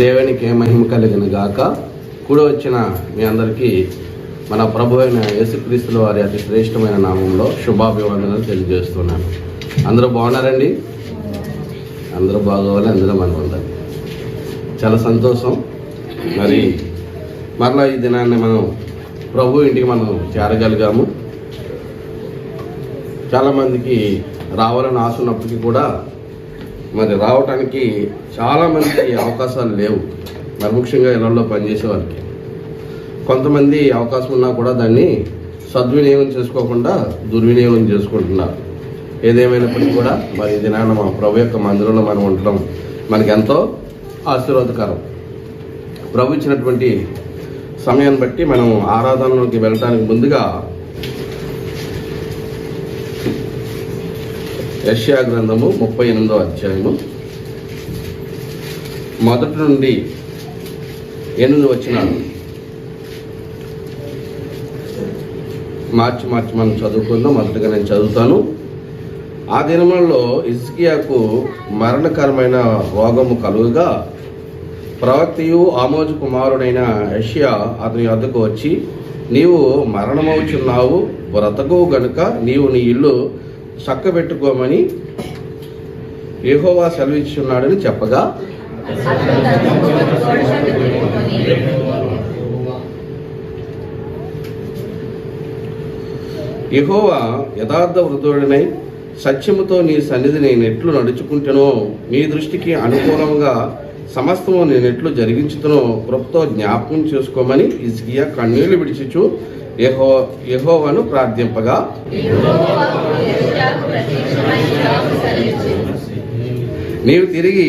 దేవునికి మహిమ కలిగిన గాక. కూడా వచ్చిన మీ అందరికీ మన ప్రభు అయిన యేసుక్రీస్తుల వారి అతి శ్రేష్టమైన నామంలో శుభాభివందనలు తెలియజేస్తున్నాను. అందరూ బాగున్నారండి? అందరూ బాగోవాలి అందరూ మనం ఉండాలి చాలా సంతోషం. మరి మరలా ఈ దినాన్ని మనం ప్రభు ఇంటికి మనం చేరగలిగాము. చాలామందికి రావాలని ఆశ ఉన్నప్పటికీ కూడా మరి రావటానికి చాలామంది అవకాశాలు లేవు. మరి ముఖ్యంగా ఇళ్ళలో పనిచేసే వాళ్ళకి కొంతమంది అవకాశం ఉన్నా కూడా దాన్ని సద్వినియోగం చేసుకోకుండా దుర్వినియోగం చేసుకుంటున్నారు. ఏదేమైనప్పటికీ కూడా మరి ఈ దినాన మా ప్రభు యొక్క మందిరంలో మనం ఉండటం మనకి ఎంతో ఆశీర్వాదకరం. ప్రభు ఇచ్చినటువంటి సమయాన్ని బట్టి మనం ఆరాధనలోకి వెళ్ళటానికి ముందుగా యష్యా గ్రంథము ముప్పై ఎనిమిదో అధ్యాయము. మొదటి నుండి ఎనిమిది వచ్చినాడు మార్చి మార్చి మనం చదువుకుందాం. మొదటగా నేను చదువుతాను. ఆ దినములలో ఇస్కియాకు మరణకరమైన రోగము కలుగుగా ప్రవక్తయు ఆమోజు కుమారుడైన యష్యా అతని వద్దకు వచ్చి నీవు మరణమవుచున్నావు బ్రతకు గనుక నీవు నీ ఇల్లు చక్కబెట్టుకోమని ఏహోవా సెలవిస్తున్నాడని చెప్పగా యహోవా యథార్థ వృద్ధుడనై సత్యముతో నీ సన్నిధి నేను ఎట్లు నడుచుకుంటునో నీ దృష్టికి అనుకూలంగా సమస్తము నేను ఎట్లు జరిగించుతునో కృప్తో జ్ఞాపకం చేసుకోమని ఇస్కియా కన్నీళ్ళు విడిచిచు. యహో యహోవను ప్రార్థింపగా. నీవు తిరిగి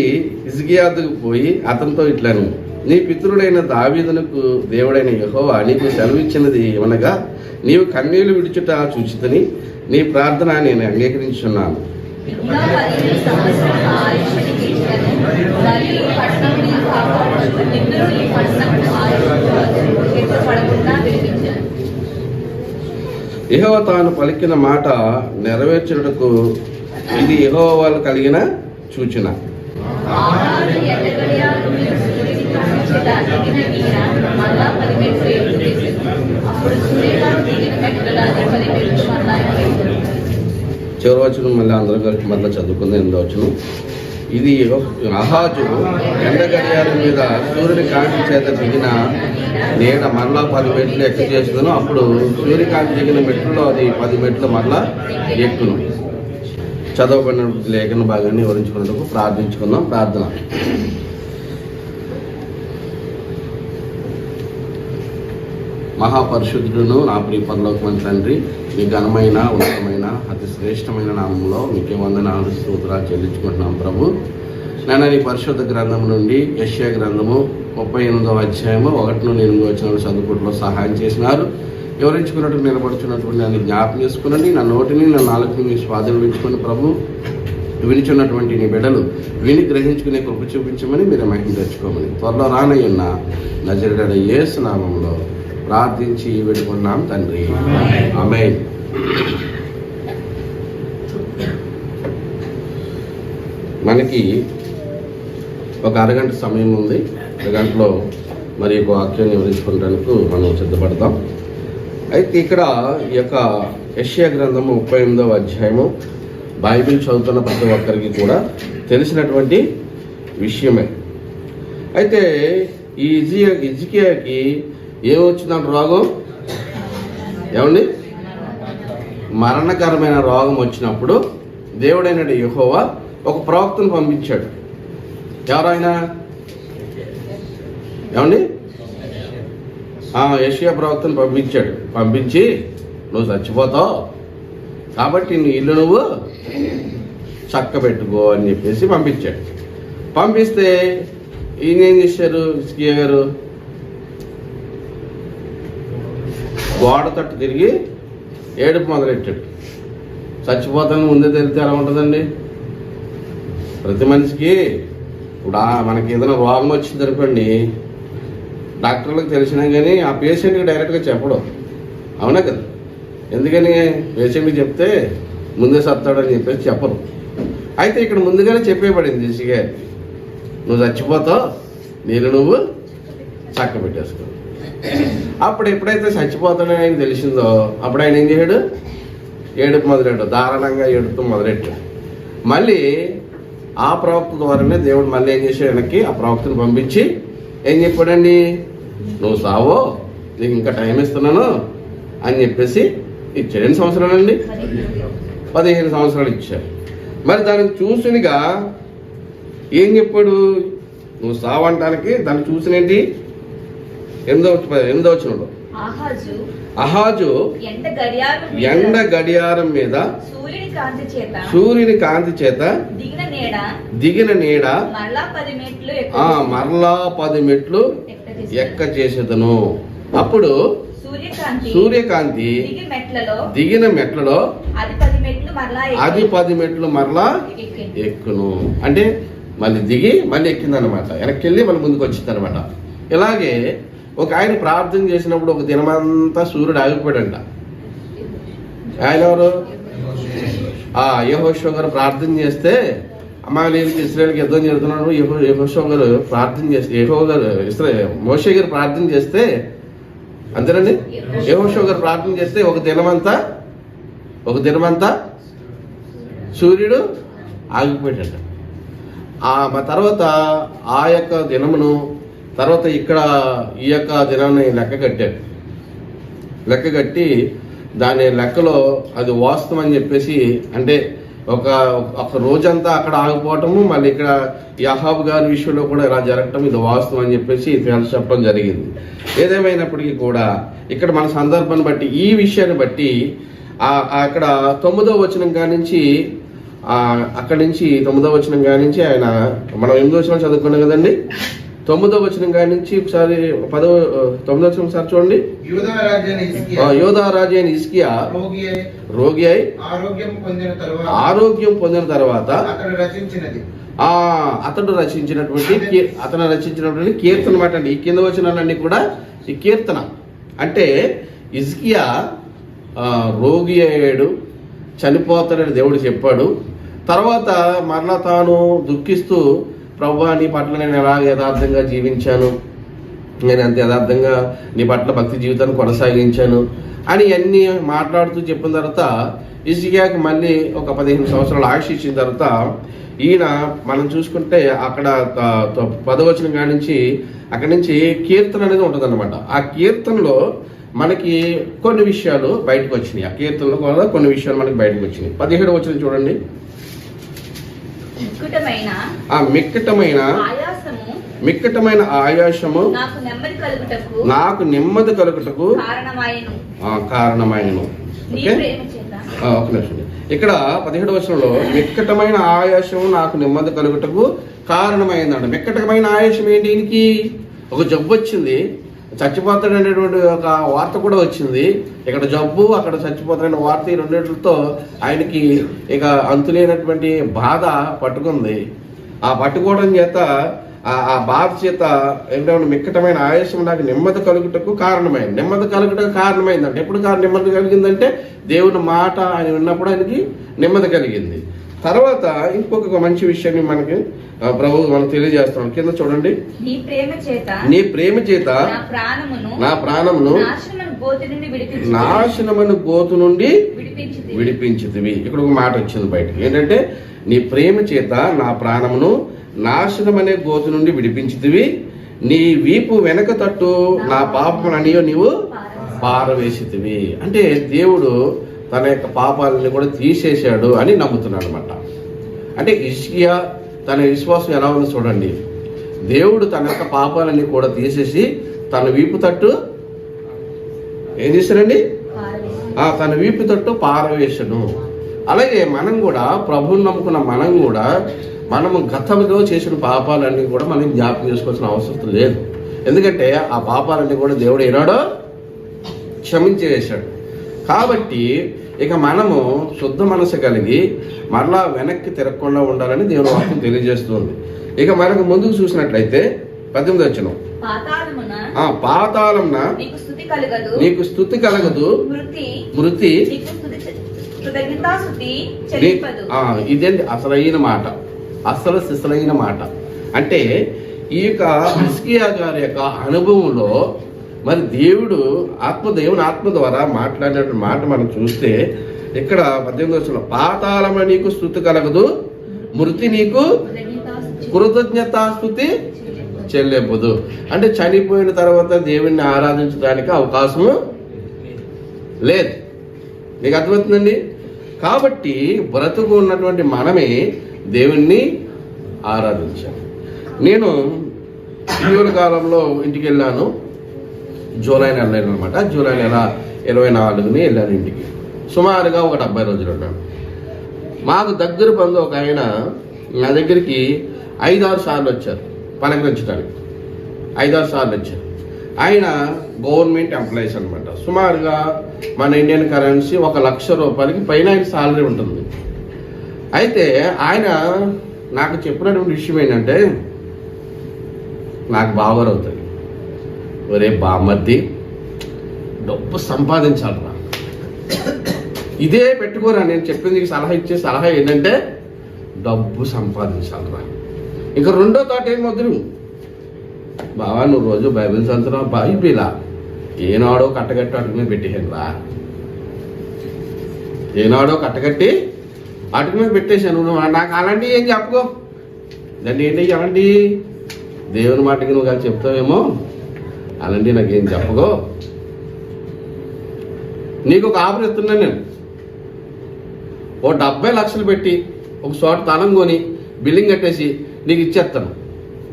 ఇజ్గియాదుకు పోయి అతనితో ఇట్లను. నీ పితృడైన దావీదునకు దేవుడైన యహోవా నీకు సెలవిచ్చినది ఏమనగా నీవు కన్నీళ్ళు విడుచుట చూచితని నీ ప్రార్థన నేను అంగీకరించున్నాను యహోవ తాను పలికిన మాట నెరవేర్చుటకు ఇది యహోవ వాళ్ళు కలిగిన సూచన. చివరి వచ్చిన మళ్ళీ అందరి గారికి మళ్ళీ చదువుకుంది ఎనిమిదో వచ్చిన ఇది అహాజు ఎండ గడియారం మీద సూర్యుని కాంతి చేత దిగిన నీడ మరలా పది మెట్లు ఎక్క చేస్తున్నాను అప్పుడు సూర్యకాంతి దిగిన మెట్లలో అది పది మెట్లు మరలా ఎక్కును. చదవబడిన లేఖన భాగాన్ని వివరించుకున్నందుకు ప్రార్థించుకుందాం. ప్రార్థన. మహాపరిశుద్ధుడును నా ప్రియ పరలోకమైన తండ్రి మీ ఘనమైన ఉన్నతమైన అతి శ్రేష్టమైన నామంలో మీకే వందనాలు స్తోత్రాలు చెల్లించుకుంటున్నాం ప్రభు. నేను నీ పరిశుద్ధ గ్రంథం నుండి యశ్యా గ్రంథము ముప్పై ఎనిమిదో అధ్యాయము ఒకటి నుండి ఎనిమిది వచ్చిన చదువుకుంటూ సహాయం చేసినారు. వివరించుకున్నట్టు నిలబడుచున్నటువంటి నన్ను జ్ఞాపం చేసుకునండి. నా నోటిని నా నాలుగుని మీ స్వాధీనం ఉంచుకుని ప్రభు. వినిచున్నటువంటి నీ బిడ్డలు విని గ్రహించుకునే కృప చూపించమని మీరు మహిమ తెచ్చుకోమని త్వరలో రానయ్యున్న నజరుడ యేసు నామంలో ప్రార్థించి పెట్టుకున్నాం తండ్రి. ఆమె మనకి ఒక అరగంట సమయం ఉంది. అరగంటలో మరి ఒక వాక్యాన్ని వివరించుకోవడానికి మనం సిద్ధపడతాం. అయితే ఇక్కడ ఈ యొక్క యష్యా గ్రంథము ముప్పై ఎనిమిదవ అధ్యాయము బైబిల్ చదువుతున్న ప్రతి ఒక్కరికి కూడా తెలిసినటువంటి విషయమే. అయితే ఈ ఇజియా ఇజికియాకి ఏమొచ్చిందంట రోగం? ఏమండి? మరణకరమైన రోగం వచ్చినప్పుడు దేవుడైన యహోవా ఒక ప్రవక్తను పంపించాడు. ఎవరైనా ఏమండి? ఏషియా ప్రవక్తను పంపించాడు. పంపించి నువ్వు చచ్చిపోతావు. కాబట్టి నీ ఇల్లు నువ్వు చక్క పెట్టుకో అని చెప్పేసి పంపించాడు. పంపిస్తే ఈయన ఏం చేశారు? ఇస్కియా గారు? గోడ తట్టు తిరిగి ఏడుపు మొదలెట్టాడు. చచ్చిపోతాను ముందే తెలితే ఎలా ఉంటుందండి? ప్రతి మనిషికి ఇప్పుడు మనకి ఏదైనా రోగం వచ్చింది అనుకోండి డాక్టర్లకు తెలిసినా కానీ ఆ పేషెంట్కి డైరెక్ట్గా చెప్పడం. అవునా కదా? ఎందుకని? పేషెంట్కి చెప్తే ముందే సత్తాడని చెప్పేసి చెప్పరు. అయితే ఇక్కడ ముందుగానే చెప్పేయబడింది దిశగా నువ్వు చచ్చిపోతావు నేను నువ్వు చక్క పెట్టేసుకో అప్పుడు ఎప్పుడైతే చచ్చిపోతానని ఆయన తెలిసిందో అప్పుడు ఆయన ఏం చేయడు? ఏడుపు మొదలెట్టు దారుణంగా ఏడుపు మొదలెట్టాడు. మళ్ళీ ఆ ప్రవక్త ద్వారానే దేవుడు మళ్ళీ ఏం చేశాడు వెనక్కి? ఆ ప్రవక్తను పంపించి ఏం చెప్పాడండి? నువ్వు సావో నీకు ఇంకా టైం ఇస్తున్నాను అని చెప్పేసి ఇచ్చాడు. ఎన్ని సంవత్సరాలండి పదిహేను సంవత్సరాలు ఇచ్చాడు. మరి దాన్ని చూసినగా ఏం చెప్పాడు? నువ్వు సావంటానికి దాన్ని చూసినేంటి ఎనిమిదో ఎనిమిదో వచ్చినప్పుడు ఆహాజు అహాజు ఎండ గడియారం మీద సూర్యుని కాంతి చేత దిగిన నీడ మరలా పది మెట్లు ఆ ఎక్కువ మరలా పది మెట్లు ఎక్క చేసేదను అప్పుడు సూర్యకాంతి దిగిన మెట్లలో అది పది మెట్లు మరలా. ఎక్కును. అంటే మళ్ళీ దిగి మళ్ళీ ఎక్కిందనమాట వెనక్కి వెళ్ళి మళ్ళీ ముందుకు వచ్చింది అనమాట ఇలాగే ఒక ఆయన ప్రార్థన చేసినప్పుడు ఒక దినమంతా సూర్యుడు ఆగిపోయాడంట. ఆయన ఎవరు? ఆ యహోషో గారు ప్రార్థన చేస్తే అమ్మాయిలకి ఇస్రాయల్కి యుద్ధం జరుగుతున్నాడు యహో యహోషో గారు ప్రార్థన చేస్తే యహో గారు ఇస్రా మోషే గారు ప్రార్థన చేస్తే అంతేనండి? యహోషో గారు ప్రార్థన చేస్తే ఒక దినమంతా ఒక దినమంతా సూర్యుడు ఆగిపోయాడట. ఆ తర్వాత ఆ యొక్క దినమును తర్వాత ఇక్కడ ఈ యొక్క దినాన్ని లెక్క కట్టాడు లెక్క కట్టి దాని లెక్కలో అది వాస్తవం అని చెప్పేసి అంటే ఒక ఒక రోజంతా అక్కడ ఆగిపోవటము మళ్ళీ ఇక్కడ యహాబ్ గారి విషయంలో కూడా ఇలా జరగటం ఇది వాస్తవం అని చెప్పేసి తెలిసి చెప్పడం జరిగింది. ఏదేమైనప్పటికీ కూడా ఇక్కడ మన సందర్భాన్ని బట్టి ఈ విషయాన్ని బట్టి అక్కడ తొమ్మిదో వచనం కానించి అక్కడి నుంచి తొమ్మిదో వచనం కానించి ఆయన మనం ఎనిమిదో వచనం చదువుకున్నాం కదండి? తొమ్మిదో వచనం కాడి నుంచి ఒకసారి పదో తొమ్మిదో వచనం ఒకసారి చూడండి. రాజైన యోధా రాజు అయిన ఇస్కియా రోగి అయి రోగి అయి ఆరోగ్యం పొందిన తరువాత ఆరోగ్యం పొందిన తర్వాత అతడు రచించినది. ఆ అతడు రచించినటువంటి అతను రచించినటువంటి కీర్తన మాట అండి. ఈ కింద వచ్చినన్నీ కూడా ఈ కీర్తన. అంటే ఇజ్కియా ఆ, రోగి అయ్యాడు చనిపోతాడని దేవుడు చెప్పాడు. తర్వాత మరలా తాను దుఃఖిస్తూ ప్రభు నీ పట్ల నేను ఎలా యథార్థంగా జీవించాను? నేను అంత యథార్థంగా నీ పట్ల భక్తి జీవితాన్ని కొనసాగించాను? అని అన్నీ మాట్లాడుతూ చెప్పిన తర్వాత ఇసియాకి మళ్ళీ ఒక పదిహేను సంవత్సరాలు ఆయుష్ ఇచ్చిన తర్వాత ఈయన మనం చూసుకుంటే అక్కడ పదవచనం కాడి నుంచి అక్కడి నుంచి కీర్తన అనేది ఉంటుందన్నమాట. ఆ కీర్తనలో మనకి కొన్ని విషయాలు బయటకు వచ్చినాయి. ఆ కీర్తనలో కూడా కొన్ని విషయాలు మనకి బయటకు వచ్చినాయి. పదిహేడు వచ్చిన చూడండి. మిక్కటమైన ఆయాసము మిక్కటమైన ఆయాసము నాకు నెమ్మది కలుగుటకు నాకు నెమ్మది కలుగుటకు కారణమాయను. ఆ, కారణమైనను నీ ఓకే? ప్రేమ చేత. ఆ, ఒక నిమిషం. ఇక్కడ పదిహేడు వచనంలో మిక్కటమైన ఆయాసం నాకు నెమ్మది కలుగుటకు కారణమైందంట మిక్కటమైన ఆయాసం ఏంటి దీనికి? ఒక జబ్బు వచ్చింది. చచ్చిపోతాడు అనేటువంటి ఒక వార్త కూడా వచ్చింది. ఇక్కడ జబ్బు అక్కడ చచ్చిపోతాడనే వార్త ఈ రెండింటితో ఆయనకి ఇక అంతులేనటువంటి బాధ పట్టుకుంది. ఆ పట్టుకోవడం చేత ఆ- బాధ చేత ఏంటంటే మిక్కటమైన ఆయాసం నాకు నెమ్మది కలుగుటకు కారణమైంది. నెమ్మది కలుగుటకు కారణమైంది అంటే ఎప్పుడు కా- నెమ్మది కలిగిందంటే దేవుని మాట ఆయన విన్నప్పుడు ఆయనకి నెమ్మది కలిగింది. తర్వాత ఇంకొక మంచి విషయాన్ని మనకి ప్రభు మనకు తెలియజేస్తున్నాడు. కింద చూడండి. నీ ప్రేమ చేత నీ ప్రాణమును నాశనమును గోతి నుండి విడిపించింది ఇక్కడ ఒక మాట వచ్చింది బయటకు. ఏంటంటే నీ ప్రేమ చేత నా ప్రాణమును నాశనమనే గోతు నుండి విడిపించుతివి నీ వీపు వెనక తట్టు నా పాపములనియో నీవు పారవేసితివి. అంటే దేవుడు తన యొక్క పాపాలని కూడా తీసేశాడు అని నమ్ముతున్నాడు అనమాట అంటే ఇష్కియా తన విశ్వాసం ఎలా ఉందో చూడండి. దేవుడు తన యొక్క పాపాలని కూడా తీసేసి తన వీపు తట్టు ఏం చేశారండి? తన వీపు తట్టు పారవేశను అలాగే మనం కూడా ప్రభువుని నమ్ముకున్న మనం కూడా మనము గతంలో చేసిన పాపాలన్నీ కూడా మనం జ్ఞాపకం చేసుకోవాల్సిన అవసరం లేదు. ఎందుకంటే ఆ పాపాలన్నీ కూడా దేవుడు ఏనాడో క్షమించేసాడు కాబట్టి ఇక మనము శుద్ధ మనసు కలిగి మరలా వెనక్కి తిరగకుండా ఉండాలని దేవుని వాక్యం తెలియజేస్తుంది. ఇక మనకు ముందుకు చూసినట్లయితే పద్దెనిమిది వచ్చిన పాతాళంన నీకు స్థుతి కలగదు. మృతి ఇదేంటి అసలైన మాట? అసలు సిసలైన మాట. అంటే ఈ యొక్క హిస్కియా గారి యొక్క అనుభవంలో మరి దేవుడు ఆత్మ దేవుని ఆత్మ ద్వారా మాట్లాడిన మాట మనం చూస్తే ఇక్కడ పద్దెనిమిది వచ్చిన పాతాళమ నీకు స్థుతి కలగదు మృతి నీకు కృతజ్ఞతాస్థుతి చెల్లెప్పదు అంటే చనిపోయిన తర్వాత దేవుణ్ణి ఆరాధించడానికి అవకాశం లేదు. మీకు అర్థమవుతుందండి? కాబట్టి బ్రతుకు ఉన్నటువంటి మనమే దేవుణ్ణి ఆరాధించాం నేను ఇటీవల కాలంలో ఇంటికి వెళ్ళాను. జూలై నెల అనమాట జూలై నెల ఇరవై నాలుగుని వెళ్ళాను ఇంటికి. సుమారుగా ఒక డెబ్బై రోజులు ఉన్నాను మాకు దగ్గర బంధు ఒక ఆయన నా దగ్గరికి ఐదారు సార్లు వచ్చారు పలకరించడానికి. ఐదారు సార్లు వచ్చారు. ఆయన గవర్నమెంట్ ఎంప్లాయీస్ అనమాట సుమారుగా మన ఇండియన్ కరెన్సీ ఒక లక్ష రూపాయలకి పైన ఆయన సాలరీ ఉంటుంది. అయితే ఆయన నాకు చెప్పినటువంటి విషయం ఏంటంటే నాకు బాగోరవుతుంది అవుతుంది ఒరే బామర్ది డబ్బు సంపాదించాలరా. ఇదే పెట్టుకోరా నేను చెప్పింది సలహా ఇచ్చే సలహా ఏంటంటే డబ్బు సంపాదించాలరా. ఇంకా రెండో థాట్ ఏం వద్దు బావా నువ్వు రోజు బైబిల్ చదువుతున్నావు? బైబిలా? ఏనాడో కట్టగట్టి అటుకు మీద పెట్టేసాను రా ఏనాడో కట్టగట్టి అటుకు మీద పెట్టేశాను. నువ్వు నాకు అలాంటివి ఏం చెప్పుకో. దాన్ని ఏంటి అలాంటి దేవుని మాటకి నువ్వు కానీ చెప్తావేమో? అలాంటి నాకేం చెప్పగో నీకు ఒక ఆఫర్ ఇస్తున్నాను నేను. ఓ డెబ్బై లక్షలు పెట్టి ఒక చోట తలం కొని బిల్డింగ్ కట్టేసి నీకు ఇచ్చేస్తాను.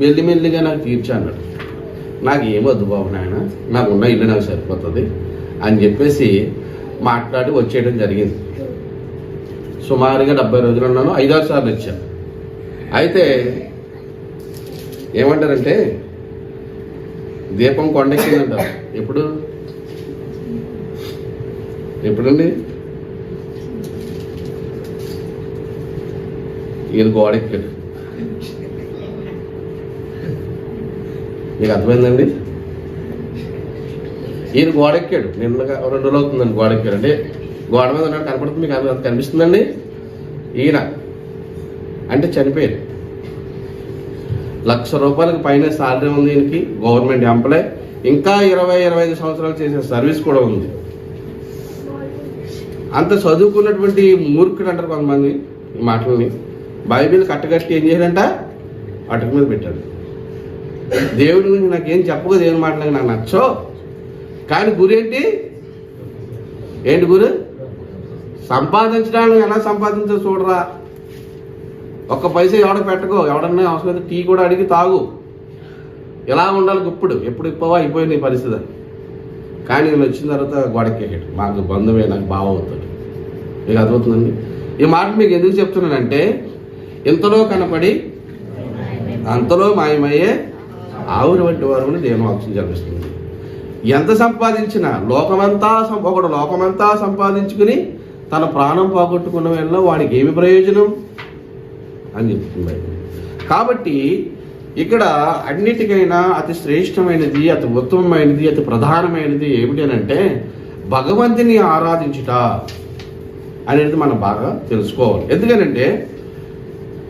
మెల్లి మెల్లిగా నాకు తీర్చా అన్నాడు. నాకు ఏమొద్దు బాబు నాయన నాకు ఉన్న ఇల్లు నాకు సరిపోతుంది అని చెప్పేసి మాట్లాడి వచ్చేయడం జరిగింది. సుమారుగా డెబ్బై రోజులు ఉన్నాను ఐదారు సార్లు వచ్చాను అయితే ఏమంటారంటే దీపం కొండెక్కిందంట ఎప్పుడు? ఎప్పుడండి? ఈయన గోడెక్కాడు మీకు అర్థమైందండి? ఈయన గోడెక్కాడు నిన్నగా రెండు రోజులు అవుతుందండి గోడెక్కాడు అంటే గోడ మీద ఉన్నాడు కనపడుతుంది మీకు అది కనిపిస్తుందండి? ఈయన. అంటే చనిపోయారు లక్ష రూపాయలకు పైన సాలరీ ఉంది దీనికి గవర్నమెంట్ ఎంప్లాయ్. ఇంకా ఇరవై ఇరవై ఐదు సంవత్సరాలు చేసే సర్వీస్ కూడా ఉంది. అంత చదువుకున్నటువంటి మూర్ఖుడు అంటారు కొంతమంది ఈ మాటలని. బైబిల్ కట్టగట్టి ఏం చేయాలంట? అటుకు మీద పెట్టాడు. దేవుడి గురించి నాకేం చెప్పగా దేవుని మాటలకు నాకు నచ్చో? కానీ గురి ఏంటి? ఏంటి గురు? సంపాదించడానికి ఎలా సంపాదించో చూడరా. ఒక్క పైసా ఎవడ పెట్టకో ఎవడన్నా అవసరం అయితే టీ కూడా అడిగి తాగు. ఎలా ఉండాలి ఇప్పుడు ఎప్పుడు ఇప్పవా? అయిపోయింది ఈ పరిస్థితి. కానీ వీళ్ళు వచ్చిన తర్వాత గోడకెక్కాడు. మాకు బంధువే నాకు బావ అవుతాడు. మీకు అర్థమవుతుందండి? ఈ మాట మీకు ఎందుకు చెప్తున్నానంటే ఇంతలో కనపడి అంతలో మాయమయ్యే ఆవురు వంటి వారు దేవుని వాక్యం జన్మిస్తుంది. ఎంత సంపాదించినా లోకమంతా సం- ఒకడు లోకమంతా సంపాదించుకుని తన ప్రాణం పోగొట్టుకున్న వెళ్ళిన వాడికి ఏమి ప్రయోజనం? అని చెప్తుంది. కాబట్టి ఇక్కడ అన్నిటికైనా అతి శ్రేష్టమైనది అతి ఉత్తమమైనది అతి ప్రధానమైనది ఏమిటి అని అంటే భగవంతుని ఆరాధించుట అనేది మనం బాగా తెలుసుకోవాలి. ఎందుకనంటే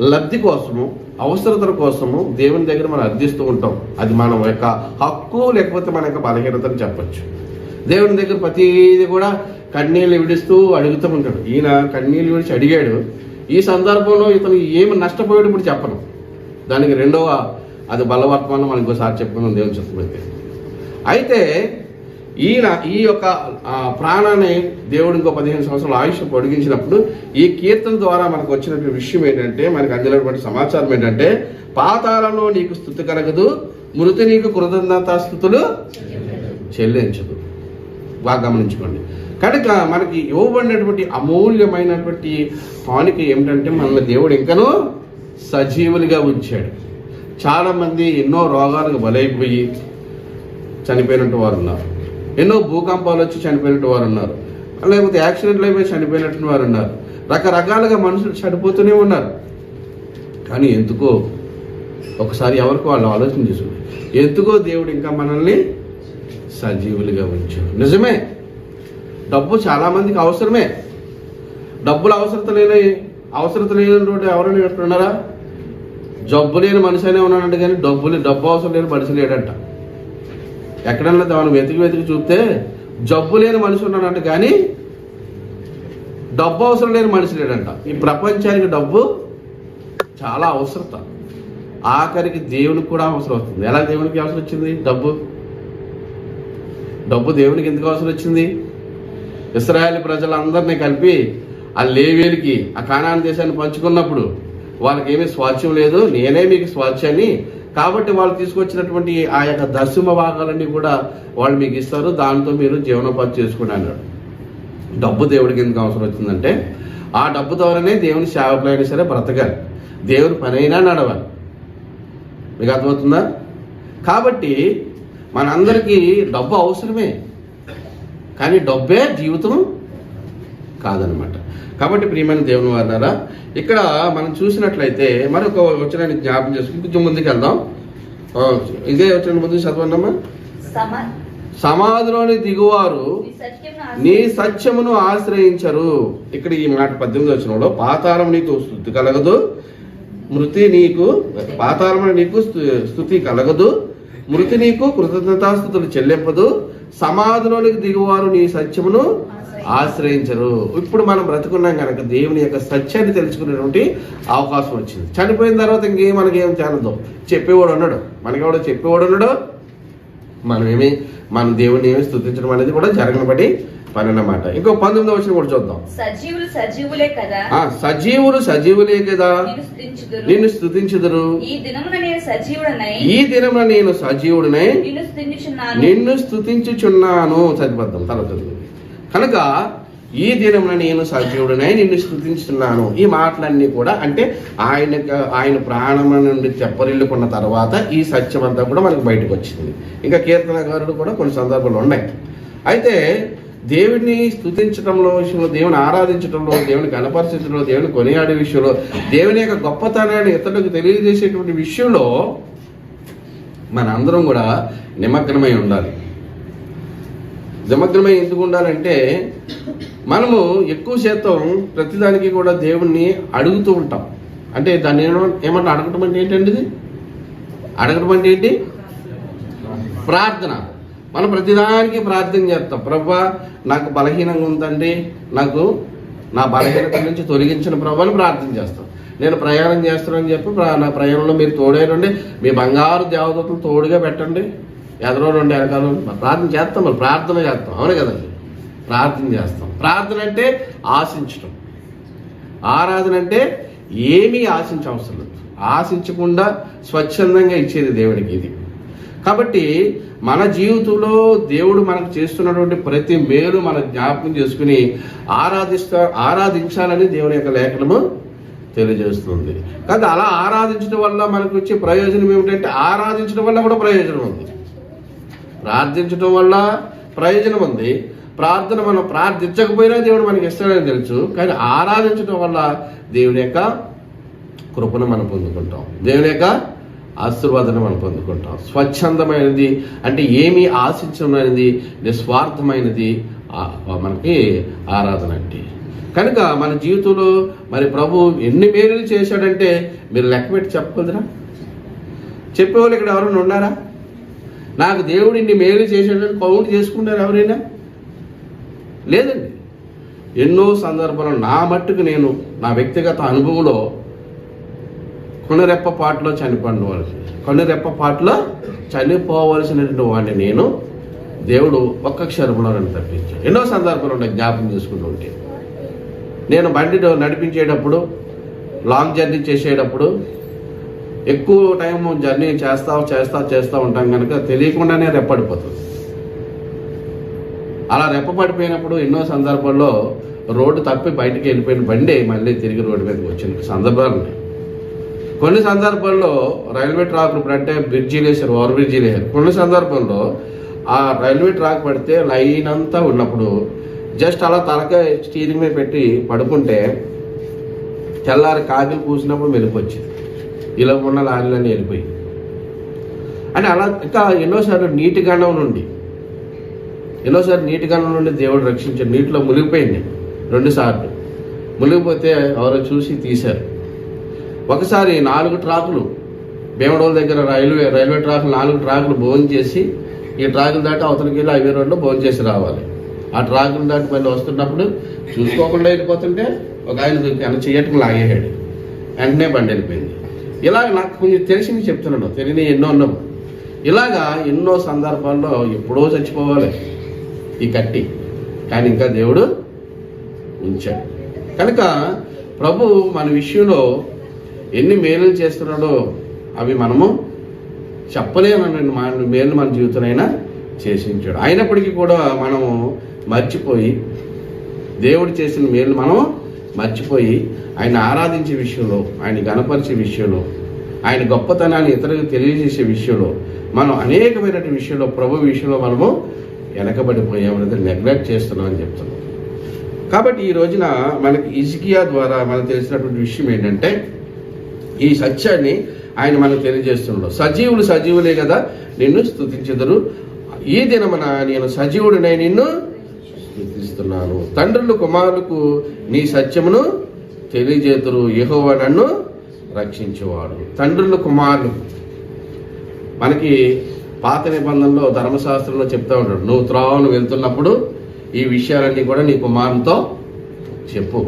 లబ్ధి కోసము అవసరతల కోసము దేవుని దగ్గర మనం అర్థిస్తూ ఉంటాం. అది మన యొక్క హక్కు లేకపోతే మన యొక్క బలహీనతను చెప్పచ్చు. దేవుని దగ్గర ప్రతిది కూడా కన్నీళ్ళు విడుస్తూ అడుగుతూ ఉంటాడు. ఈయన కన్నీళ్ళు విడిచి అడిగాడు ఈ సందర్భంలో ఇతను ఏమి నష్టపోయాడు ఇప్పుడు చెప్పను. దానికి రెండవ అది బలవర్తమానం మనం ఇంకోసారి చెప్పుకుందాం దేవుని చిత్తమైతే అయితే ఈయన ఈ యొక్క ప్రాణాన్ని దేవుడు ఇంకో పదిహేను సంవత్సరాల ఆయుష్ పొడిగించినప్పుడు ఈ కీర్తన ద్వారా మనకు వచ్చినటువంటి విషయం ఏంటంటే మనకు అందినటువంటి సమాచారం ఏంటంటే పాతాలలో నీకు స్థుతి కలగదు మృతి నీకు కృతజ్ఞతాస్థుతులు చెల్లించదు. బాగా గమనించుకోండి. కనుక మనకి ఇవ్వబడినటువంటి అమూల్యమైనటువంటి కానుక ఏమిటంటే మనల్ని దేవుడు ఇంకనూ సజీవులుగా ఉంచాడు. చాలామంది ఎన్నో రోగాలకు బలైపోయి చనిపోయినట్టు వారు ఉన్నారు. ఎన్నో భూకంపాలు వచ్చి చనిపోయినట్టు వారు ఉన్నారు. లేకపోతే యాక్సిడెంట్లు అయిపోయి చనిపోయినట్టు వారు ఉన్నారు. రకరకాలుగా మనుషులు చనిపోతూనే ఉన్నారు. కానీ ఎందుకో ఒకసారి ఎవరికో వాళ్ళు ఆలోచన చేసుకోండి ఎందుకో దేవుడు ఇంకా మనల్ని సజీవులుగా ఉంచాడు. నిజమే. డబ్బు చాలా మందికి అవసరమే. డబ్బులు అవసరత లేని అవసరత లేనటువంటి ఎవరైనా ఎట్లున్నారా జబ్బు లేని మనిషి అనే ఉన్నాడంట కానీ డబ్బులు డబ్బు అవసరం లేని మనిషి లేడంట. ఎక్కడన్నా మనం వెతికి వెతికి చూస్తే జబ్బు లేని మనిషి ఉన్నాడంట కానీ డబ్బు అవసరం లేని మనిషి లేడంట. ఈ ప్రపంచానికి డబ్బు చాలా అవసరత. ఆఖరికి దేవునికి కూడా అవసరం అవుతుంది ఎలా దేవునికి అవసరం వచ్చింది డబ్బు? డబ్బు దేవునికి ఎందుకు అవసరం వచ్చింది? ఇస్రాయేల్ ప్రజలందరినీ కలిపి ఆ లేవేలికి ఆ కానాన్ దేశాన్ని పంచుకున్నప్పుడు వాళ్ళకి ఏమీ స్వాచ్యం లేదు నేనే మీకు స్వాస్థ్యాన్ని. కాబట్టి వాళ్ళు తీసుకొచ్చినటువంటి ఆ యొక్క దశమ భాగాలన్నీ కూడా వాళ్ళు మీకు ఇస్తారు దాంతో మీరు జీవనోపాధి చేసుకుంటాను అన్నాడు. డబ్బు దేవుడికి ఎందుకు అవసరం వచ్చిందంటే ఆ డబ్బు ద్వారానే దేవుని సేవకులైనా సరే బ్రతకాలి. దేవుని పనైనా నడవాలి. మీకు అర్థమవుతుందా? కాబట్టి మనందరికీ డబ్బు అవసరమే. కానీ డబ్బే జీవితం కాదనమాట. కాబట్టి ప్రియమైన దేవుని వారినారా ఇక్కడ మనం చూసినట్లయితే మరొక వచనాన్ని జ్ఞాపం చేసుకుని కొంచెం ముందుకు వెళ్దాం. ఇదే వచ్చిన ముందుకు చదవండమ్మా. సమ సమాధిలోని దిగువారు నీ సత్యం నీ సత్యమును ఆశ్రయించరు. ఇక్కడ ఈ మాట పద్దెనిమిది వచ్చినప్పుడు పాతాళం నీకు స్థుతి కలగదు మృతి నీకు పాతాళం నీకు స్థుతి కలగదు మృతి నీకు కృతజ్ఞతాస్థుతులు చెల్లింపదు సమాధిలోనికి దిగువారు నీ సత్యమును ఆశ్రయించరు. ఇప్పుడు మనం బ్రతుకున్నాం కనుక దేవుని యొక్క సత్యాన్ని తెలుసుకునేటువంటి అవకాశం వచ్చింది. చనిపోయిన తర్వాత ఇంకేం మనకేం చేరదు చెప్పేవాడు ఉన్నాడు. మనకెవడో చెప్పేవాడు ఉన్నాడు. మనమేమి మన దేవుని ఏమి స్థుతించడం అనేది కూడా జరగనబడి పని అన్నమాట ఇంకో పంతొమ్మిది వచ్చిన కూడా చూద్దాం. సజీవులు సజీవులే కదా. ఆ సజీవులు సజీవులే కదా. నిన్ను స్థుతించుదురు ఈ దినమున నేను సజీవుడనై ఈ దినమున నేను సజీవుడినై నిన్ను స్తుతించున్నాను నిన్ను స్థుతించుచున్నాను చదివిద్దాం తర్వాత. కనుక ఈ దినమున నేను సజీవుడినై నిన్ను స్థుతించుతున్నాను ఈ మాటలన్నీ కూడా అంటే ఆయన ఆయన ప్రాణం నుండి చెప్పరిల్లుకున్న తర్వాత ఈ సత్యం అంతా కూడా మనకు బయటకు వచ్చింది. ఇంకా కీర్తనకారుడు కూడా కొన్ని సందర్భాలు ఉన్నాయి. అయితే దేవుడిని స్థుతించడంలో విషయంలో దేవుని ఆరాధించడంలో దేవుని కనపరచడంలో దేవుని కొనియాడే విషయంలో దేవుని యొక్క గొప్పతనాన్ని ఇతరులకు తెలియజేసేటువంటి విషయంలో మనందరం కూడా నిమగ్నమై ఉండాలి. నిమగ్నమై ఎందుకు ఉండాలంటే మనము ఎక్కువ శాతం ప్రతిదానికి కూడా దేవుణ్ణి అడుగుతూ ఉంటాం. అంటే దాన్ని ఏమన్నా అడగటం అంటే ఏంటండి ఇది అడగటం అంటే ఏంటి? ప్రార్థన. మనం ప్రతిదానికి ప్రార్థన చేస్తాం. ప్రభా నాకు బలహీనంగా ఉందండి. నాకు నా బలహీనత నుంచి తొలగించిన ప్రభాని ప్రార్థన చేస్తాం. నేను ప్రయాణం చేస్తున్నానని చెప్పి ప్ర- నా ప్రయాణంలో మీరు తోడేనండి మీ బంగారు దేవతలు తోడుగా పెట్టండి. ఎదరో రెండు వెనకాల ప్రార్థన చేస్తాం. మరి ప్రార్థన చేస్తాం. అవును కదండి. ప్రార్థన చేస్తాం. ప్రార్థన అంటే ఆశించడం ఆరాధన అంటే ఏమీ ఆశించ అవసరం లేదు. ఆశించకుండా స్వచ్ఛందంగా ఇచ్చేది దేవుడికి ఇది. కాబట్టి మన జీవితంలో దేవుడు మనకు చేస్తున్నటువంటి ప్రతి మేలు మన జ్ఞాపకం చేసుకుని ఆరాధిస్తా ఆరాధించాలని దేవుని యొక్క లేఖనము తెలియజేస్తుంది. కానీ అలా ఆరాధించడం వల్ల మనకు వచ్చే ప్రయోజనం ఏమిటంటే ఆరాధించడం వల్ల కూడా ప్రయోజనం ఉంది. ప్రార్థించడం వల్ల ప్రయోజనం ఉంది. ప్రార్థన మనం ప్రార్థించకపోయినా దేవుడు మనకి ఇస్తాడని తెలుసు కానీ ఆరాధించడం వల్ల దేవుని యొక్క కృపను మనం పొందుకుంటాం. దేవుని యొక్క ఆశీర్వాదాన్ని మనం పొందుకుంటాం. స్వచ్ఛందమైనది అంటే ఏమీ ఆశించమైనది నిస్వార్థమైనది మనకి ఆరాధన అంటే. కనుక మన జీవితంలో మరి ప్రభు ఎన్ని మేలులు చేశాడంటే మీరు లెక్క పెట్టి చెప్పగలరా? చెప్పేవాళ్ళు ఇక్కడ ఎవరైనా ఉన్నారా? నాకు దేవుడు ఇన్ని మేలు చేశాడని కౌంట్ చేసుకున్నారు ఎవరైనా? లేదండి. ఎన్నో సందర్భాలు నా మట్టుకు నేను నా వ్యక్తిగత అనుభవంలో కొనరెప్ప పాటలో చనిపోయిన వాళ్ళకి కొనరెప్ప పాటలో చనిపోవలసినటువంటి వాడిని నేను దేవుడు ఒక్క క్షరంలో నన్ను తప్పించాడు. ఎన్నో సందర్భాలు ఉన్నాయి జ్ఞాపకం చేసుకుంటూ ఉంటే. నేను బండి నడిపించేటప్పుడు లాంగ్ జర్నీ చేసేటప్పుడు ఎక్కువ టైం జర్నీ చేస్తా చేస్తా చేస్తూ ఉంటాం కనుక తెలియకుండానే రెప్పడిపోతుంది. అలా రెప్పపడిపోయినప్పుడు ఎన్నో సందర్భాల్లో రోడ్డు తప్పి బయటకు వెళ్ళిపోయిన బండి మళ్ళీ తిరిగి రోడ్డు మీదకి వచ్చిన సందర్భాలు ఉన్నాయి. కొన్ని సందర్భాల్లో రైల్వే ట్రాక్ ఇప్పుడు అంటే బ్రిడ్జీలు వేసారు ఓవర్ బ్రిడ్జీలు వేసారు కొన్ని సందర్భాల్లో ఆ రైల్వే ట్రాక్ పడితే లైన్ అంతా ఉన్నప్పుడు జస్ట్ అలా తలకాయ స్టీరింగ్ మీద పెట్టి పడుకుంటే తెల్లారి కాకిలు కూసినప్పుడు మెరుపు వచ్చింది. ఇలా ఉన్న లారీలన్నీ వెళ్ళిపోయి అంటే అలా ఇంకా ఎన్నోసార్లు నీటి గండం నుండి ఎన్నోసార్లు నీటి గండం నుండి దేవుడు రక్షించాడు. నీటిలో మునిగిపోయింది. రెండు సార్లు. మునిగిపోతే ఎవరో చూసి తీశారు. ఒకసారి నాలుగు ట్రాకులు భీమడోల దగ్గర రైల్వే రైల్వే ట్రాకులు నాలుగు ట్రాకులు భోజనం చేసి ఈ ట్రాకులు దాటి అవతలకి వెళ్ళి హైవే రోడ్లో భోజనం చేసి రావాలి. ఆ ట్రాకులు దాటి మళ్ళీ వస్తున్నప్పుడు చూసుకోకుండా వెళ్ళిపోతుంటే ఒక ఆయన వెనక చెయ్యటం లాగేయాడు వెంటనే బండి వెళ్ళిపోయింది. ఇలాగ నాకు కొంచెం తెలిసింది చెప్తున్నాను. తెలియని ఎన్నో ఉన్నాము ఇలాగా ఎన్నో సందర్భాల్లో ఎప్పుడో చచ్చిపోవాలి. ఈ కట్టి కానీ ఇంకా దేవుడు ఉంచాడు. కనుక ప్రభు మన విషయంలో ఎన్ని మేలు చేస్తున్నాడో అవి మనము చెప్పలేమన్న మన మేలు మన జీవితంలో చేసించాడు. అయినప్పటికీ కూడా మనము మర్చిపోయి దేవుడు చేసిన మేలు మనం మర్చిపోయి ఆయన ఆరాధించే విషయంలో ఆయన గణపరిచే విషయంలో ఆయన గొప్పతనాన్ని ఇతరులకు తెలియజేసే విషయంలో మనం అనేకమైనటువంటి విషయంలో ప్రభు విషయంలో మనము వెనకబడిపోయామనేది నెగ్లెక్ట్ చేస్తున్నామని చెప్తున్నాం. కాబట్టి ఈ రోజున మనకి ఇజికియా ద్వారా మనకు తెలిసినటువంటి విషయం ఏంటంటే ఈ సత్యాన్ని ఆయన మనకు తెలియజేస్తున్నాడు. సజీవులు సజీవులే కదా నిన్ను స్థుతించదురు ఈ దినమున నేను సజీవుడినై నిన్ను స్థుతిస్తున్నాను తండ్రులు కుమారులకు నీ సత్యమును తెలియజేతురు యహోవ నన్ను రక్షించేవాడు. తండ్రులు కుమారులు. మనకి పాత నిబంధనలో ధర్మశాస్త్రంలో చెప్తా ఉంటాడు నువ్వు త్రోవను వెళ్తున్నప్పుడు ఈ విషయాలన్నీ కూడా నీ కుమారునితో చెప్పు.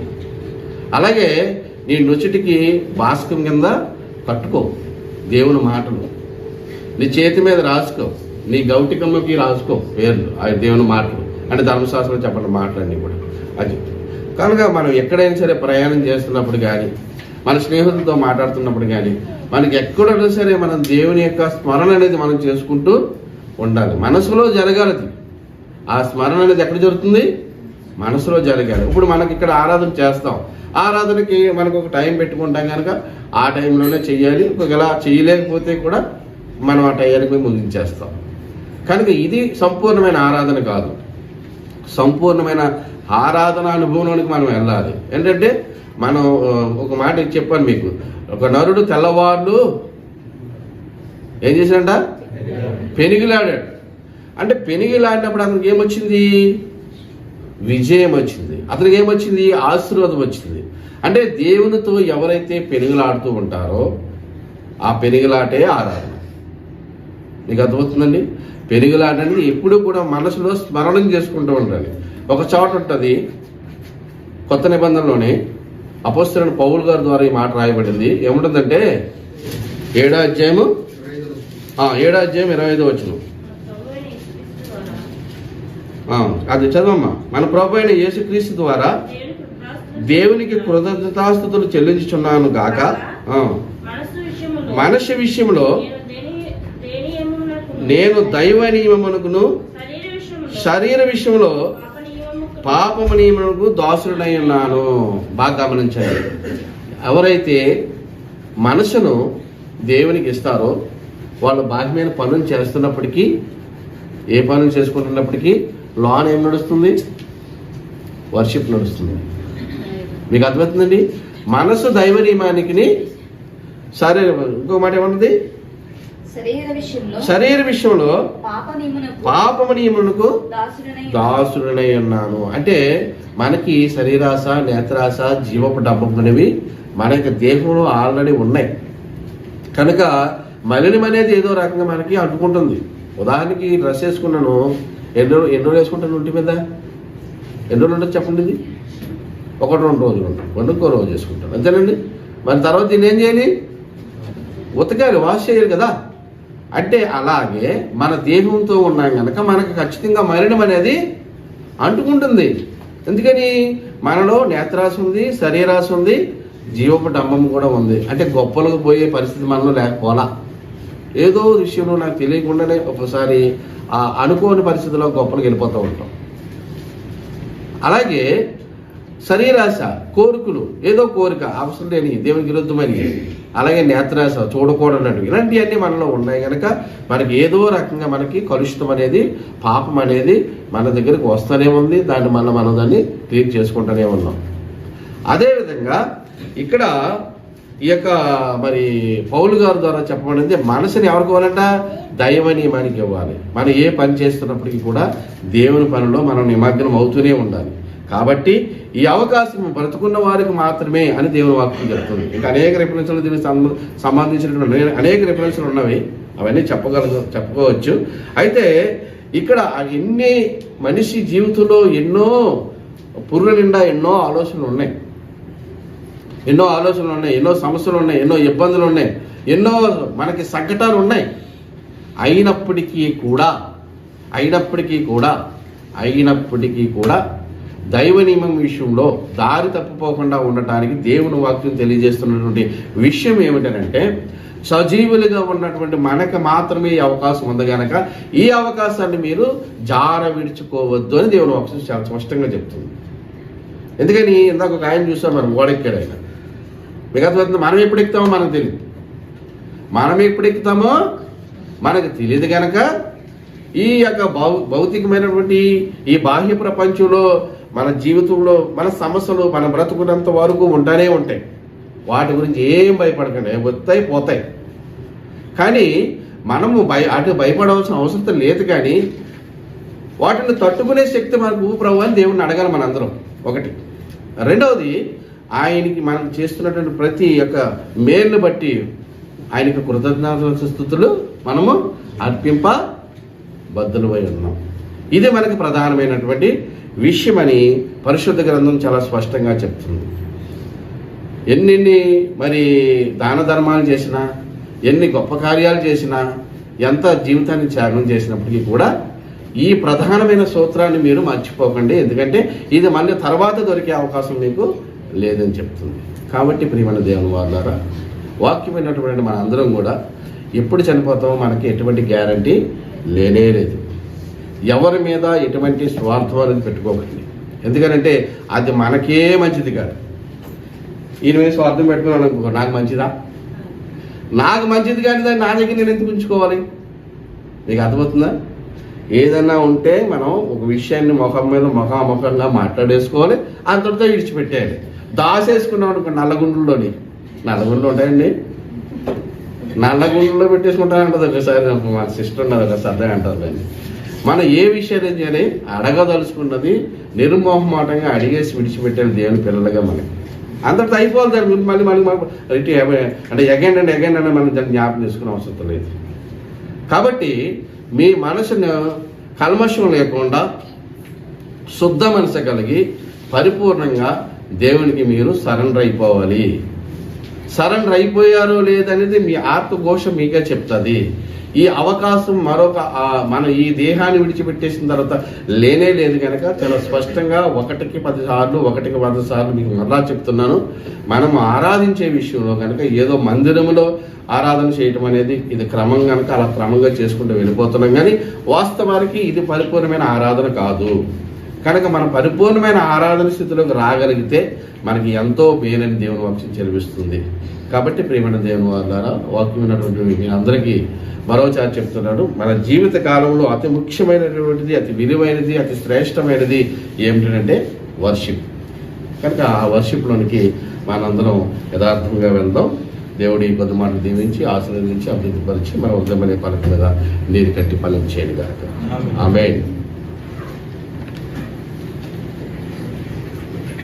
అలాగే నీ నుచుటికి బాస్కం కింద కట్టుకో దేవుని మాటలు. నీ చేతి మీద రాసుకో నీ గౌటికమ్మకి రాసుకో పేర్లు ఆ దేవుని మాటలు. అంటే ధర్మశాస్త్రం చెప్పండి మాటలన్నీ కూడా. అది కనుక మనం ఎక్కడైనా సరే ప్రయాణం చేస్తున్నప్పుడు కానీ మన స్నేహితులతో మాట్లాడుతున్నప్పుడు కానీ మనకి ఎక్కడైనా సరే మనం దేవుని యొక్క స్మరణ అనేది మనం చేసుకుంటూ ఉండాలి. మనసులో జరగాలి అది. ఆ స్మరణ అనేది ఎక్కడ జరుగుతుంది? మనసులో జరగాలి. ఇప్పుడు మనకి ఇక్కడ ఆరాధన చేస్తాం. ఆరాధనకి మనకు ఒక టైం పెట్టుకుంటాం కనుక ఆ టైంలోనే చెయ్యాలి. ఒకవేళ చేయలేకపోతే కూడా మనం ఆ టైంకి పోయి కనుక ఇది సంపూర్ణమైన ఆరాధన కాదు. సంపూర్ణమైన ఆరాధన అనుభవంలోనికి మనం వెళ్ళాలి. ఏంటంటే మనం ఒక మాట చెప్పాను మీకు. ఒక నరుడు తెల్లవార్లు ఏం చేశాడంట? పెనిగిలాడాడు. అంటే పెనిగిలాడినప్పుడు అతనికి ఏమొచ్చింది? విజయం వచ్చింది. అతనికి ఏమొచ్చింది? ఆశీర్వాదం వచ్చింది. అంటే దేవునితో ఎవరైతే పెనుగులాడుతూ ఉంటారో ఆ పెనుగులాటే ఆరాధన. మీకు అర్థమవుతుందండి? పెనుగులాట అనేది ఎప్పుడు కూడా మనసులో స్మరణం చేసుకుంటూ ఉండాలి. ఒక చోట ఉంటుంది కొత్త నిబంధనలోనే అపోస్తున్న పౌల్ గారి ద్వారా ఈ మాట రాయబడింది. ఏముంటుందంటే ఏడో అధ్యాయము? ఏడో అధ్యాయం ఇరవై ఐదో వచ్చిన అది చదవమ్మా. మన ప్రభు అయిన యేసుక్రీస్తు ద్వారా దేవునికి కృతజ్ఞతాస్థుతులు చెల్లించుచున్నాను గాక. మనుష్య విషయంలో నేను దైవ నియమమునకును శరీర విషయంలో పాప నియమముకు పాపము నియమమునకు దాసుడై ఉన్నాను. బాగా గమనించండి ఎవరైతే మనసును దేవునికి ఇస్తారో వాళ్ళు బాహ్యమైన పనులు చేస్తున్నప్పటికీ ఏ పనులు చేసుకుంటున్నప్పటికీ లోన్ ఏం నడుస్తుంది? వర్షిప్ నడుస్తుంది. మీకు అర్థమవుతుందండి? మనసు దైవ నియమానికి సరే ఇంకో మాట ఏమంటుంది? శరీర విషయంలో పాపము నియమునకు దాసుడనై ఉన్నాను. అంటే మనకి శరీరాశ నేత్రాశ జీవపు డబ్బం అనేవి మన యొక్క దేహంలో ఆల్రెడీ ఉన్నాయి. కనుక మలినం అనేది ఏదో రకంగా మనకి అంటుకుంటుంది. ఉదాహరణకి డ్రెస్ వేసుకున్నాను. ఎన్ని ఎన్ని రోజులు వేసుకుంటాను ఒంటి మీద? ఎన్ని రోజులు ఉంటుంది చెప్పండి ఇది? ఒకటి రెండు రోజులు ఉంటాను రెండు ఇంకో రోజు వేసుకుంటాను. అంతేనండి? మరి తర్వాత దీన్ని ఏం చేయాలి? ఉతకాలి వాష్ చేయాలి కదా? అంటే అలాగే మన దేహంతో ఉన్నాం కనుక మనకు ఖచ్చితంగా మరణం అనేది అంటుకుంటుంది. ఎందుకని? మనలో నేత్రాశ ఉంది శరీరాశ ఉంది జీవపు డంబం కూడా ఉంది. అంటే గొప్పలకు పోయే పరిస్థితి మనలో లేకపోలా. ఏదో విషయంలో నాకు తెలియకుండానే ఒకసారి ఆ అనుకోని పరిస్థితిలో గొప్పలకు వెళ్ళిపోతూ ఉంటాం. అలాగే శరీరాశ కోరికలు ఏదో కోరిక అవసరం లేని దేవునికి విరుద్ధమని అలాగే నేత్రాస చూడకూడనట్టు ఇలాంటివన్నీ మనలో ఉన్నాయి కనుక మనకి ఏదో రకంగా మనకి కలుషితం అనేది పాపం అనేది మన దగ్గరికి వస్తూనే ఉంది. దాన్ని మనం మనం దాన్ని క్లీన్ చేసుకుంటూనే ఉన్నాం. అదేవిధంగా ఇక్కడ ఈ యొక్క మరి పౌలు గారి ద్వారా చెప్పబడింది మనసుని ఎవరికి ఇవ్వాలంట? దైవ మనకి ఇవ్వాలి. మనం ఏ పని చేస్తున్నప్పటికీ కూడా దేవుని పనిలో మనం నిమగ్నం అవుతూనే ఉండాలి. కాబట్టి ఈ అవకాశం బ్రతుకున్న వారికి మాత్రమే అని దేవుని వాక్యం చెప్తుంది. ఇంకా అనేక రెఫరెన్స్లు దీనికి సంబంధించినటువంటి అనేక రెఫరెన్స్లు ఉన్నవి. అవన్నీ చెప్పగలదు చెప్పుకోవచ్చు. అయితే ఇక్కడ ఎన్ని మనిషి జీవితంలో ఎన్నో పుర్ర నిండా ఎన్నో ఆలోచనలు ఉన్నాయి. ఎన్నో ఆలోచనలు ఉన్నాయి ఎన్నో సమస్యలు ఉన్నాయి ఎన్నో ఇబ్బందులు ఉన్నాయి ఎన్నో మనకి సంకటాలు ఉన్నాయి. అయినప్పటికీ కూడా అయినప్పటికీ కూడా అయినప్పటికీ కూడా దైవ నియమం విషయంలో దారి తప్పిపోకుండా ఉండటానికి దేవుని వాక్యం తెలియజేస్తున్నటువంటి విషయం ఏమిటంటే సజీవులుగా ఉన్నటువంటి మనకు మాత్రమే ఈ అవకాశం ఉంది కనుక ఈ అవకాశాన్ని మీరు జార విడుచుకోవద్దు అని దేవుని వాక్యం చాలా స్పష్టంగా చెప్తుంది. ఎందుకని? ఇందాక ఒక ఆయన చూసాం మనం ఓడెక్కాడు ఆయన. మిగతా మనం ఎప్పుడు ఎక్కుతామో మనకు తెలియదు మనం ఎప్పుడు ఎక్కుతామో మనకు తెలియదు కనుక ఈ యొక్క భౌ భౌతికమైనటువంటి ఈ బాహ్య ప్రపంచంలో మన జీవితంలో మన సమస్యలు మన బ్రతుకున్నంత వరకు ఉంటానే ఉంటాయి. వాటి గురించి ఏం భయపడకండి వస్తాయి పోతాయి. కానీ మనము భయ అటు భయపడవలసిన అవసరం లేదు కానీ వాటిని తట్టుకునే శక్తి మనకు ప్రభు అని దేవుడిని అడగాలి మనందరం. ఒకటి. రెండవది ఆయనకి మనం చేస్తున్నటువంటి ప్రతి యొక్క మేలును బట్టి ఆయనకి కృతజ్ఞత స్థుతులు మనము అర్పింప బద్దులమై ఉన్నాం. ఇది మనకి ప్రధానమైనటువంటి విషయమని పరిశుద్ధ గ్రంథం చాలా స్పష్టంగా చెప్తుంది. ఎన్నెన్ని మరి దాన ధర్మాలు చేసినా ఎన్ని గొప్ప కార్యాలు చేసినా ఎంత జీవితాన్ని త్యాగం చేసినప్పటికీ కూడా ఈ ప్రధానమైన సూత్రాన్ని మీరు మర్చిపోకండి. ఎందుకంటే ఇది మళ్ళీ తర్వాత దొరికే అవకాశం మీకు లేదని చెప్తుంది. కాబట్టి ప్రియమైన దేవుని వాళ్ళారా వాక్యమైనటువంటి మన అందరం కూడా ఎప్పుడు చనిపోతామో మనకి ఎటువంటి గ్యారంటీ లేనే లేదు. ఎవరి మీద ఎటువంటి స్వార్థం అనేది పెట్టుకోకండి. ఎందుకంటే అది మనకే మంచిది కాదు. ఈయన మీద స్వార్థం పెట్టుకున్నాను అనుకో నాకు మంచిదా? నాకు మంచిది కానీ దాన్ని నా దగ్గర నేను ఎందుకు ఉంచుకోవాలి? మీకు అర్థమవుతుందా? ఏదన్నా ఉంటే మనం ఒక విషయాన్ని ముఖం మీద ముఖాముఖంగా మాట్లాడేసుకోవాలి అంతటితో విడిచిపెట్టేయాలి. దాసేసుకున్నాం అనుకో నల్లగుండులోని నల్లగుండ్లు ఉంటాయండి. నల్లగుండులో పెట్టేసుకుంటానంటది ఒకసారి మా సిస్టర్ ఉన్నది ఒక సర్దా అంటారు కానీ మనం ఏ విషయాన్ని అని అడగదలుచుకున్నది నిర్మోహమాటంగా అడిగేసి విడిచిపెట్టాను దేవుని పిల్లలుగా మనకి అంతటితో అయిపోవాలి దాని మళ్ళీ మళ్ళీ మనం అంటే ఎగైన్ అండ్ ఎగైన్ అని మనం దాన్ని జ్ఞాపకం చేసుకునే అవసరం లేదు. కాబట్టి మీ మనసును కల్మషం లేకుండా శుద్ధ మనసు కలిగి పరిపూర్ణంగా దేవునికి మీరు సరెండర్ అయిపోవాలి. సరెండర్ అయిపోయారో లేదనేది మీ ఆత్మఘోష మీకే చెప్తుంది. ఈ అవకాశం మరొక మన ఈ దేహాన్ని విడిచిపెట్టేసిన తర్వాత లేనే లేదు కనుక చాలా స్పష్టంగా ఒకటికి పది సార్లు ఒకటికి పది సార్లు మీకు మరలా చెప్తున్నాను. మనం ఆరాధించే విషయంలో కనుక ఏదో మందిరంలో ఆరాధన చేయటం అనేది ఇది క్రమం కనుక అలా క్రమంగా చేసుకుంటూ వెళ్ళిపోతున్నాం. కానీ వాస్తవానికి ఇది పరిపూర్ణమైన ఆరాధన కాదు. కనుక మనం పరిపూర్ణమైన ఆరాధన స్థితిలోకి రాగలిగితే మనకి ఎంతో మేలని దేవుని వాక్యం చెల్లిస్తుంది కాబట్టి ప్రియమైన దేవుని వాళ్ళారా వాక్యం ఉన్నటువంటి మీ అందరికీ మరోసారి చెప్తున్నాడు మన జీవిత కాలంలో అతి ముఖ్యమైనటువంటిది అతి విలువైనది అతి శ్రేష్టమైనది ఏమిటంటే వర్షిప్. కనుక ఆ వర్షిప్లోనికి మనందరం యథార్థంగా వెళ్దాం. దేవుడి ఈ కొద్ది మాటలు దీవించి ఆశీర్వదించి అభివృద్ధిపరిచి మన ఉద్యమనే పలక మీద నీరు కట్టి చేయను గాక. ఆమె